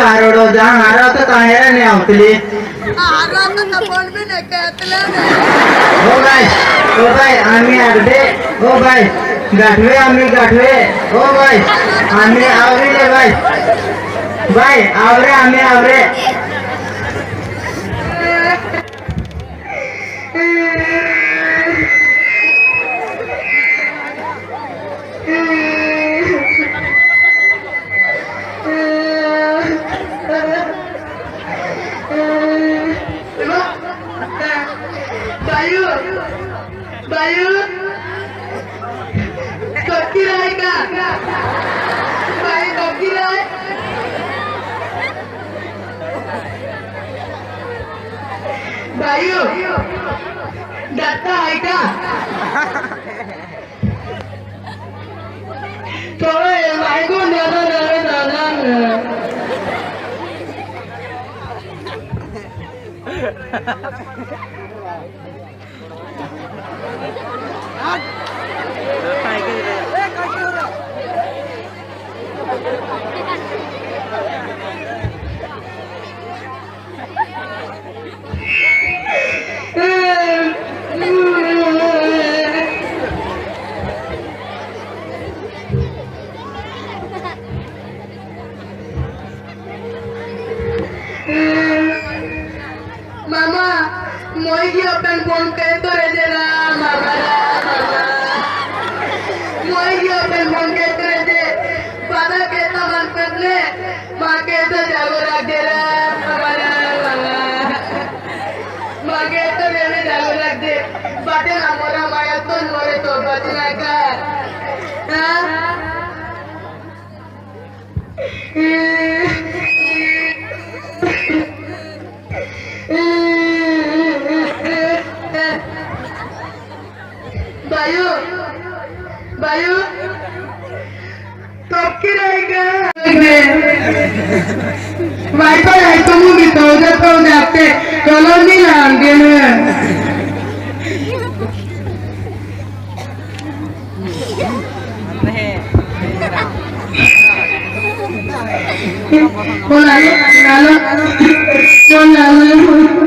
કારોડો જા હારા તો તાહેર ને આવતલી હારા તો તો બોલબે ને કેટલે ઓ ભાઈ ઓ ભાઈ આમી આડે ઓ ભાઈ ગાઠવે આમી ગાઠવે ઓ ભાઈ આમી આવરી લે ભાઈ. ભાઈ આવરે આમી આવરે. Bayut. Kaki lai ka Bayut kaki lai Bayut. Trời ơi, mày nhớ đời ra ra Ha ha ha. তো মন করলে মাকে তো জাগো রাখ দে রে মামা মামা মাকে তো মেরে জাগো রাখ দে বাটে না মোরা মায়া তো মরে তো বাঁচনা কার হ্যাঁ बायू बायू तपकी रहेगा वाईफाई है तो मुझे तो उधर तो जाते कॉलोनी लाएंगे ना बोला ये नालो कौन नालो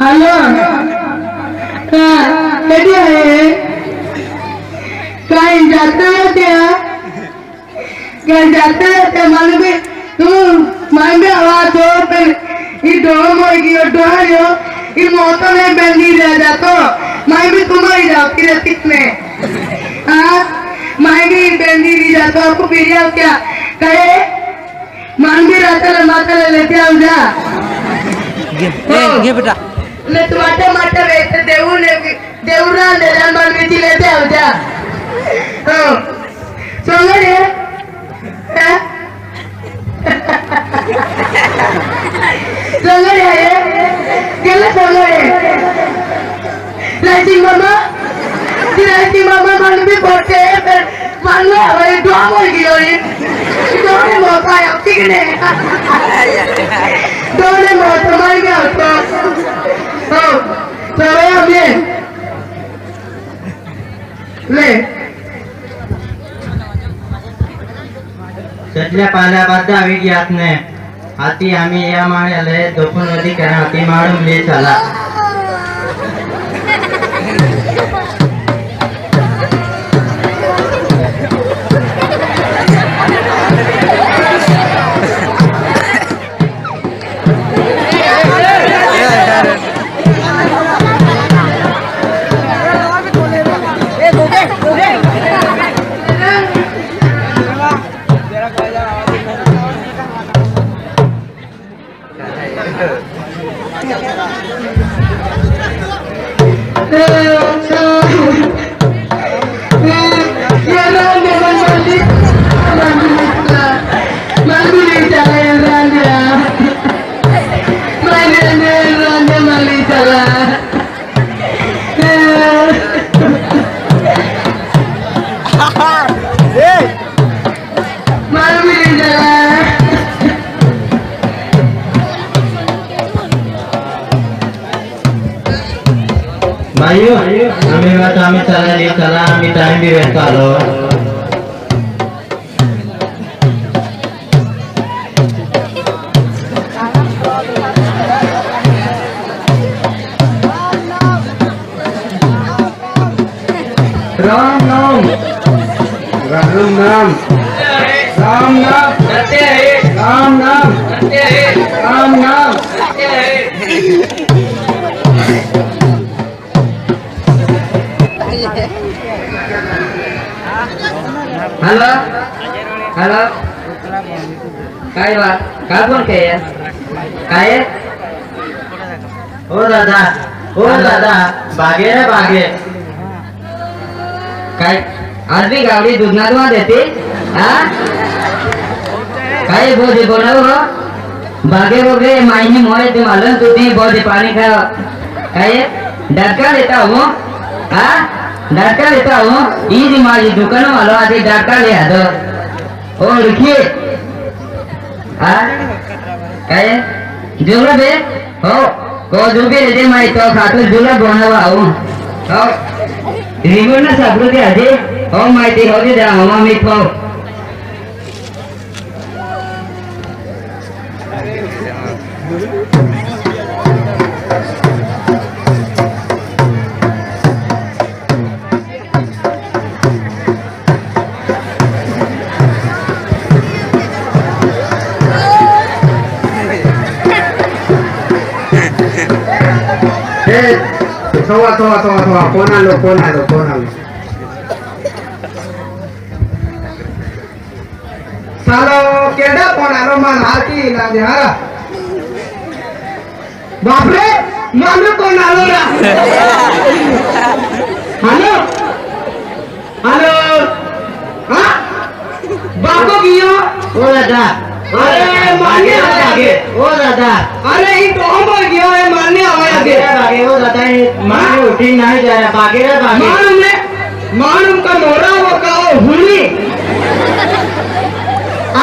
हॅलो का कधी आहे जाते जाता है मालूम है तुम मांगे हवा दो पर ये डोम होगी और डोहर हो ये मौसम में बंदी रह जातो। मैं भी तुम ही जाओ फिर कितने हाँ माई भी बंदी रह जातो। आपको फिर आप क्या? कहे मान भी रहता है माता ले लेते आओ जा। ये बेटा। ले तुम्हारे माता बेटे देवू ले देवू ना ले मान भी ले निकले दोनों मौत मार गया उसको। तो चलो अब ये ले। सटल्या पाल्या बाद આવી ગયા ને હાથી આમી એ અમારે લે દોપન નદી કરા હાથી માળું લે ચાલા Deus. ayo kami kata kami salah di kami tahan di rentalo Ram Nam Ram Nam Ram Nam Ram Nam Ram Nam Ram Nam Ram Nam hello hello काय बा काय बोल काय हो दादा हो दादा बागे रे बागे काय आज भी गावडी दुधना दुआ देते हा काय बोझे बोला हो बागे गए मायने मोए ते मालूम तू ती बोझे पानी खा काय डरका देता हूँ हा డాక్టర్ ఇస్తావు ఇది మాది దుకాణం అలా అది డాక్టర్ లేదు ఓ లిఖి જુગલો બે. હો કો જુગે રેજે માય તો ખાતું જુગલો બનાવવા આવું. હો. રીગોના સાબરુતે આજે? હો માય તે હોજે જા હમા મીઠ. એ થવા થવા થવા થવા કોના લો કોના લો કોના લો સાલો કેડા કોના લો માન હાથી ના દે હા. બાપરે માન કોના લો રા. હાલો? હાલો? હા? બાપો ગયો? ઓલા દા અરે માન્યા हेलो हेलो कियो ओ दादा। अरे ही तो हम बोल गयो है मारने आवे आगे। रे बागे ओ दादा माने उठी नहीं जा रहा बागे रे बागे मालूम ने मालूम का मोरा वो का हुनी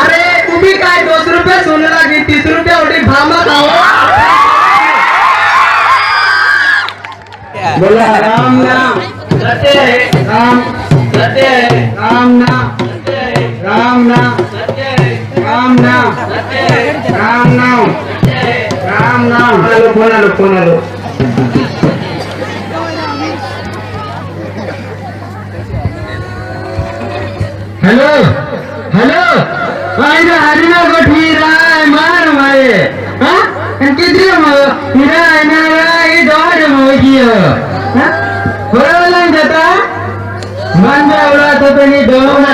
अरे तू भी काय दस रुपये सुन लगी तीस रुपये उठी भामा खाओ। बोला राम नाम। सत्य है राम सत्य राम नाम। है राम नाम। राम नाम राम नाम है, हेलो। फ़ोन आलो फ़ोन आलो हेलो हेलो आइना हरिना गोठी राय मार मारे हा आणि किती मग हिरा आइना राय डोर मोगियो हा। बरोबर जाता मन एवढा तो तनी दोन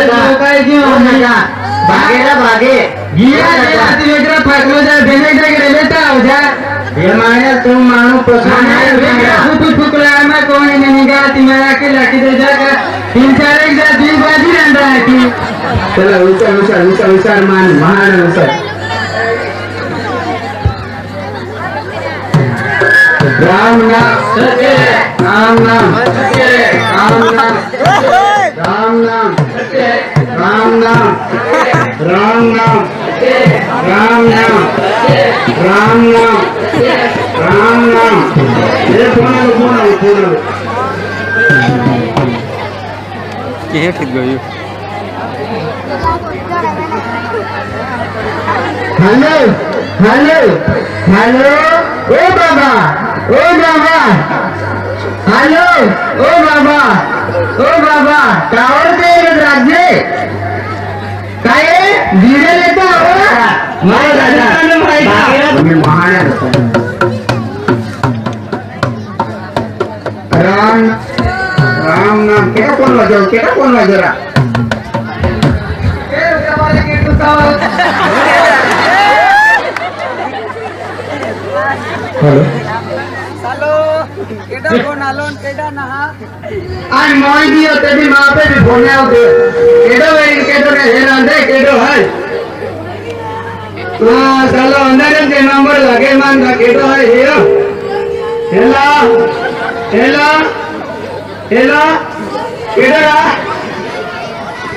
काय की म्हणा बागे रे बागे गिया ती वेगळा फाकलो जा देणे टाके लेता हो जा। ये माने तुम मानो पसंद है फुक फुकला मैं कौन ने निगाह ती मेरा के लाठी दे जाकर तीन चार एक जा तीन बाजी रहता है कि चला उचल उचल उचल उचल मान महान उचल राम नाम। सत्य राम नाम। सत्य राम नाम। राम नाम। सत्य राम नाम। राम नाम राम नाम राम नाम राम नाम। ये फ़ोन आलो फ़ोन आलो फ़ोन आलो हेलो हेलो हेलो ओ बाबा ओ बाबा हेलो ओ बाबा ओ बाबा टावर से राज्य राम राम नाम केला कोण वाजव केला कोण वाजवरा हॅलो. আর মই দিও তেদি মা পে ফোনে আউতে কেডো এই কেডো রে হেরান দে কেডো হাই। তো সালো অন্ধারে যে নম্বর লাগে মান না কেডো হাই হেও হেলা হেলা হেলা কেডো রা।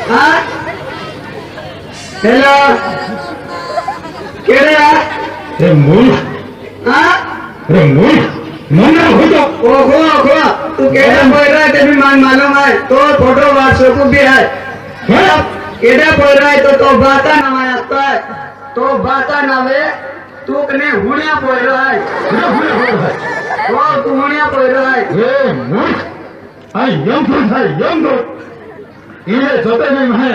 হ্যাঁ হেলা কেডো রা। রে মুখ হ্যাঁ রে মুখ મને હુજો ઓહો ઓહો તું કેડા પોયરા તેની માન માલુમ હે તો ફોટો વાસો કુ બી હે. કેડા પોયરા તો તો બાતા નવાયા તો તો બાતા નવે તું કને હુણ્યા પોયરો હે તો તું હુણ્યા પોયરો હે હે આ યમ તો થાય યમ તો. ઈએ જોતે નહીં હે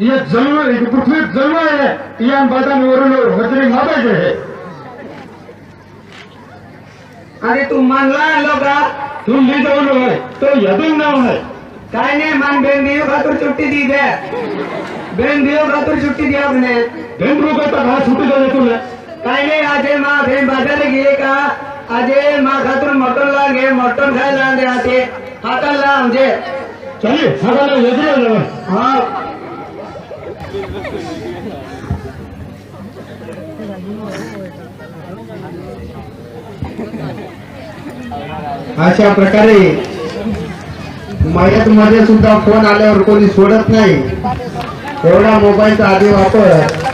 ઈએ જન્મ પૃથ્વી જન્મ હે ઈએ બાતા નવરો હજરી માતા છે. अरे तू मानला लोगा तुम भी तो बोलो है तो यदुम ना है। काय ने मान बेन दियो खातर छुट्टी दी दे. बेन दियो खातर छुट्टी दिया आपने. बेन रो तो कहा छुट्टी दे तूने काय ने आज माँ बेन बाज़ार गए का? आज माँ खातर मटन ला गए मटन खाए ला दे आते खाता ला मुझे चलिए खाता ला यदुम ना हाँ. Thank you. अशा प्रकारे मयत मध्ये सुद्धा फोन आल्यावर कोणी सोडत नाही. एवढा मोबाईलचा आधी वापर.